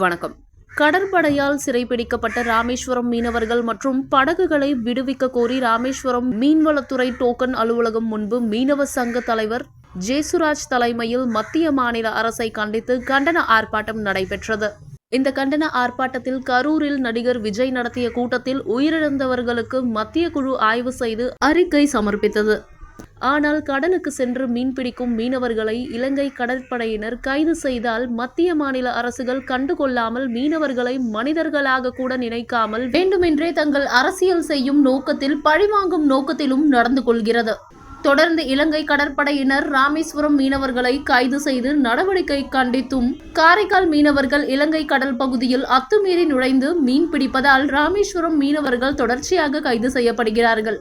வணக்கம். கடற்படையால் சிறைபிடிக்கப்பட்ட ராமேஸ்வரம் மீனவர்கள் மற்றும் படகுகளை விடுவிக்க கோரி ராமேஸ்வரம் மீன்வளத்துறை டோக்கன் அலுவலகம் முன்பு மீனவ சங்க தலைவர் ஜேசுராஜ் தலைமையில் மத்திய மாநில அரசை கண்டித்து கண்டன ஆர்ப்பாட்டம் நடைபெற்றது. இந்த கண்டன ஆர்ப்பாட்டத்தில் கரூரில் நடிகர் விஜய் நடத்திய கூட்டத்தில் உயிரிழந்தவர்களுக்கு மத்திய குழு ஆய்வு செய்து அறிக்கை சமர்ப்பித்தது. ஆனால் கடலுக்கு சென்று மீன்பிடிக்கும் மீனவர்களை இலங்கை கடற்படையினர் கைது செய்தால் மத்திய மாநில அரசுகள் கண்டுகொள்ளாமல் மீனவர்களை மனிதர்களாக கூட நினைக்காமல் வேண்டுமென்றே தங்கள் அரசியல் செய்யும் நோக்கத்தில் பழிவாங்கும் நோக்கத்திலும் நடந்து கொள்கிறது. தொடர்ந்து இலங்கை கடற்படையினர் ராமேஸ்வரம் மீனவர்களை கைது செய்து நடவடிக்கை கண்டித்தும் காரைக்கால் மீனவர்கள் இலங்கை கடல் பகுதியில் அத்துமீறி நுழைந்து மீன் பிடிப்பதால் ராமேஸ்வரம் மீனவர்கள் தொடர்ச்சியாக கைது செய்யப்படுகிறார்கள்.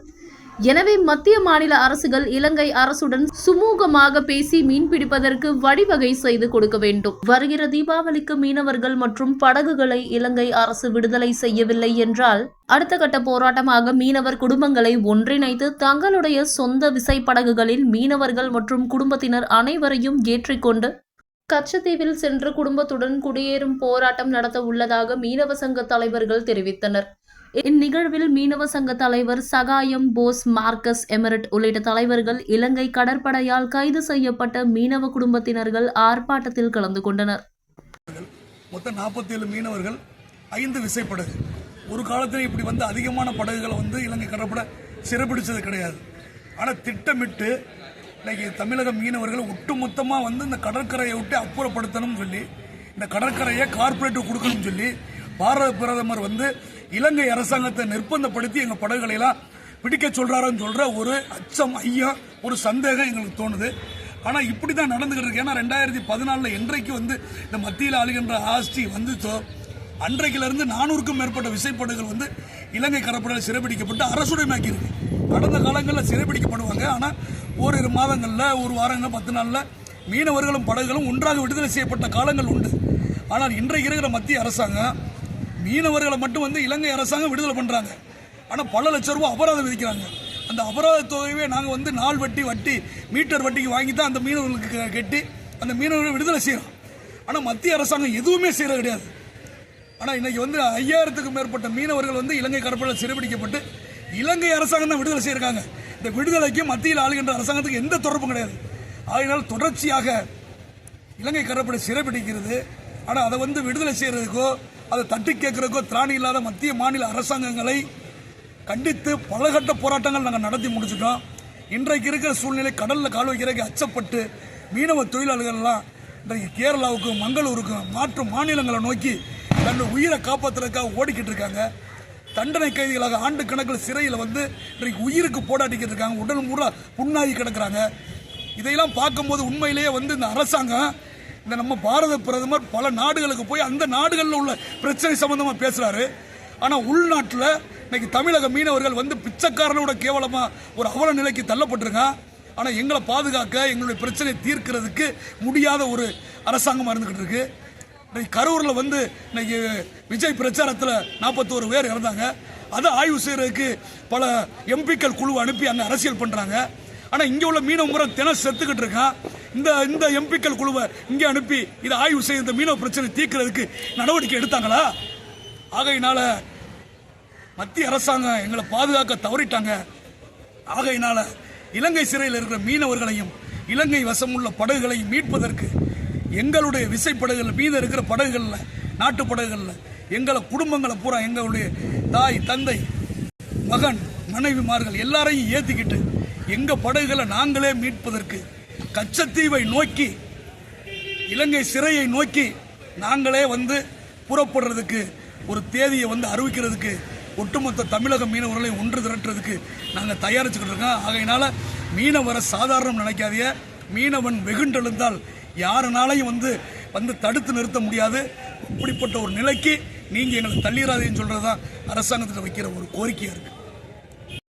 எனவே மத்திய மாநில அரசுகள் இலங்கை அரசுடன் சுமூகமாக பேசி மீன் பிடிப்பதற்கு வழிவகை செய்து கொடுக்க வேண்டும். வருகிற தீபாவளிக்கு மீனவர்கள் மற்றும் படகுகளை இலங்கை அரசு விடுதலை செய்யவில்லை என்றால் அடுத்த கட்ட போராட்டமாக மீனவர் குடும்பங்களை ஒன்றிணைத்து தங்களுடைய சொந்த விசைப்படகுகளில் மீனவர்கள் மற்றும் குடும்பத்தினர் அனைவரையும் ஏற்றிக்கொண்டு கச்சத்தீவில் சென்று குடும்பத்துடன் குடியேறும் போராட்டம் நடத்த உள்ளதாக மீனவ சங்க தலைவர்கள் தெரிவித்தனர். இந்நிகழ்வில் மீனவ சங்க தலைவர் சகாயம் போஸ் மார்க்கஸ் எமரட் உள்ளிட்ட தலைவர்கள் இலங்கை கடற்படையால் கைது செய்யப்பட்ட மீனவ குடும்பத்தினர்கள் ஆர்ப்பாட்டத்தில் கலந்து கொண்டனர். மொத்தம் 47 மீனவர்கள் ஐந்து விசைப்படகு. ஒரு காலத்தில் இப்படி வந்து அதிகமான படகுகளை வந்து இலங்கை கடற்படை சிறப்பிடித்தது கிடையாது. ஆனால் திட்டமிட்டு இன்னைக்கு தமிழக மீனவர்கள் ஒட்டுமொத்தமாக வந்து இந்த கடற்கரையை விட்டு அப்புறப்படுத்தணும்னு சொல்லி இந்த கடற்கரையை கார்ப்பரேட் கொடுக்கணும்னு சொல்லி பாரத பிரதமர் வந்து இலங்கை அரசாங்கத்தை நிர்பந்தப்படுத்தி எங்கள் படகுகளை எல்லாம் பிடிக்க சொல்றாருன்னு சொல்ற ஒரு அச்சம் ஐயம் ஒரு சந்தேகம் எங்களுக்கு தோணுது. ஆனா இப்படி தான் நடந்துகிட்டு இருக்கு. ஏன்னா ரெண்டாயிரத்தி பதினாலில் என்றைக்கு வந்து இந்த மத்தியில் ஆளுகின்ற ஆஸ்தி வந்துச்சோ அன்றைக்கில இருந்து நானூறுக்கும் மேற்பட்ட விசைப்படகுகள் வந்து இலங்கை கடற்படையில் சிறைபிடிக்கப்பட்டு அரசுடைமையாக்கி இருக்கு கடந்த காலங்களில் சிறைபிடிக்கப்படுவாங்க. ஆனால் ஓரிரு மாதங்களில் ஒரு வாரங்கள் பத்து நாளில் மீனவர்களும் படகுகளும் ஒன்றாக விடுதலை செய்யப்பட்ட காலங்கள் உண்டு. ஆனால் இன்றைக்கு இருக்கிற மத்திய அரசாங்கம் மீனவர்களை மட்டும் வந்து இலங்கை அரசாங்கம் விடுதலை பண்ணுறாங்க ஆனால் பல லட்சம் ரூபாய் அபராதம் விதிக்கிறாங்க. அந்த அபராத தொகையவே நாங்கள் வந்து நாள் வட்டி வட்டி மீட்டர் வட்டிக்கு வாங்கி தான் அந்த மீனவர்களுக்கு கட்டி அந்த மீனவர்களை விடுதலை செய்கிறோம் ஆனால் மத்திய அரசாங்கம் எதுவுமே செய்கிறது கிடையாது. ஆனால் இன்றைக்கி வந்து ஐயாயிரத்துக்கும் மேற்பட்ட மீனவர்கள் வந்து இலங்கை கடற்படையில் சிறைபிடிக்கப்பட்டு இலங்கை அரசாங்கம் தான் விடுதலை செய்யிருக்காங்க இந்த விடுதலைக்கு மத்தியில் ஆளுகின்ற அரசாங்கத்துக்கு எந்த தொடர்பும் கிடையாது. ஆகினால் தொடர்ச்சியாக இலங்கை கடற்படை சிறைபிடிக்கிறது. ஆனால் அதை வந்து விடுதலை செய்கிறதுக்கோ அதை தட்டி கேட்குறக்கோ திராணி இல்லாத மத்திய மாநில அரசாங்கங்களை கண்டித்து பலகட்ட போராட்டங்கள் நாங்கள் நடத்தி முடிச்சிட்டோம். இன்றைக்கு இருக்கிற சூழ்நிலை கடலில் கால் வைக்கிறதுக்கு அச்சப்பட்டு மீனவ தொழிலாளர்கள்லாம் இன்றைக்கு கேரளாவுக்கும் மங்களூருக்கும் மாற்று மாநிலங்களை நோக்கி தன்னுடைய உயிரை காப்பாற்றுறதுக்காக ஓடிக்கிட்டு இருக்காங்க. தண்டனை கைதிகளாக ஆண்டு கணக்கில் சிறையில் வந்து இன்றைக்கு உயிருக்கு போராடிக்கிட்டு இருக்காங்க. உடல் முறை புண்ணாகி கிடக்குறாங்க. இதையெல்லாம் பார்க்கும்போது உண்மையிலேயே வந்து இந்த அரசாங்கம் இந்த நம்ம பாரத பிரதமர் பல நாடுகளுக்கு போய் அந்த நாடுகளில் உள்ள பிரச்சனை சம்மந்தமாக பேசுகிறாரு ஆனால் உள்நாட்டில் இன்னைக்கு தமிழக மீனவர்கள் வந்து பிச்சைக்காரனோட கேவலமாக ஒரு அவல நிலைக்கு தள்ளப்பட்டிருக்கான் ஆனால் எங்களை பாதுகாக்க எங்களுடைய பிரச்சனை தீர்க்கிறதுக்கு முடியாத ஒரு அரசாங்கமாக இருந்துக்கிட்டு இருக்கு. இன்னைக்கு கரூரில் வந்து இன்னைக்கு விஜய் பிரச்சாரத்தில் நாற்பத்தோரு பேர் இறந்தாங்க. அதை ஆய்வு செய்கிறதுக்கு பல எம்பிக்கள் குழு அனுப்பி அங்கே அரசியல் பண்ணுறாங்க ஆனால் இங்கே உள்ள மீனவ முறை தினம் செத்துக்கிட்டு இருக்கான் இந்த இந்த எம்பிக்கள் குழுவை இங்கே அனுப்பி இதை ஆய்வு செய்ய இந்த மீனவ பிரச்சனை தீர்க்கிறதுக்கு நடவடிக்கை எடுத்தாங்களா? ஆகையினால மத்திய அரசாங்கம் எங்களை பாதுகாக்க தவறிட்டாங்க. ஆகையினால இலங்கை சிறையில் இருக்கிற மீனவர்களையும் இலங்கை வசமுள்ள படகுகளையும் மீட்பதற்கு எங்களுடைய விசைப்படகுகள் மீது இருக்கிற படகுகளில் நாட்டு படகுகளில் எங்களை குடும்பங்களை பூரா எங்களுடைய தாய் தந்தை மகன் மனைவிமார்கள் எல்லாரையும் ஏற்றிக்கிட்டு எங்க படகுகளை நாங்களே மீட்பதற்கு கச்சத்தீவை நோக்கி இலங்கை சிறையை நோக்கி நாங்களே வந்து புறப்படுறதுக்கு ஒரு தேதியை வந்து அறிவிக்கிறதுக்கு ஒட்டுமொத்த தமிழக மீனவர்களை ஒன்று திரட்டுறதுக்கு நாங்கள் தயாரிச்சுக்கிட்டு இருக்கோம். ஆகையினால மீனவரை சாதாரணம் நினைக்காதீங்க. மீனவன் வெகுண்டெழுந்தால் யாருனாலையும் வந்து வந்து தடுத்து நிறுத்த முடியாது. இப்படிப்பட்ட ஒரு நிலைக்கு நீங்கள் எங்களை தள்ளிடாதீங்கன்னு சொல்கிறது தான் அரசாங்கத்தில் வைக்கிற ஒரு கோரிக்கையாக இருக்குது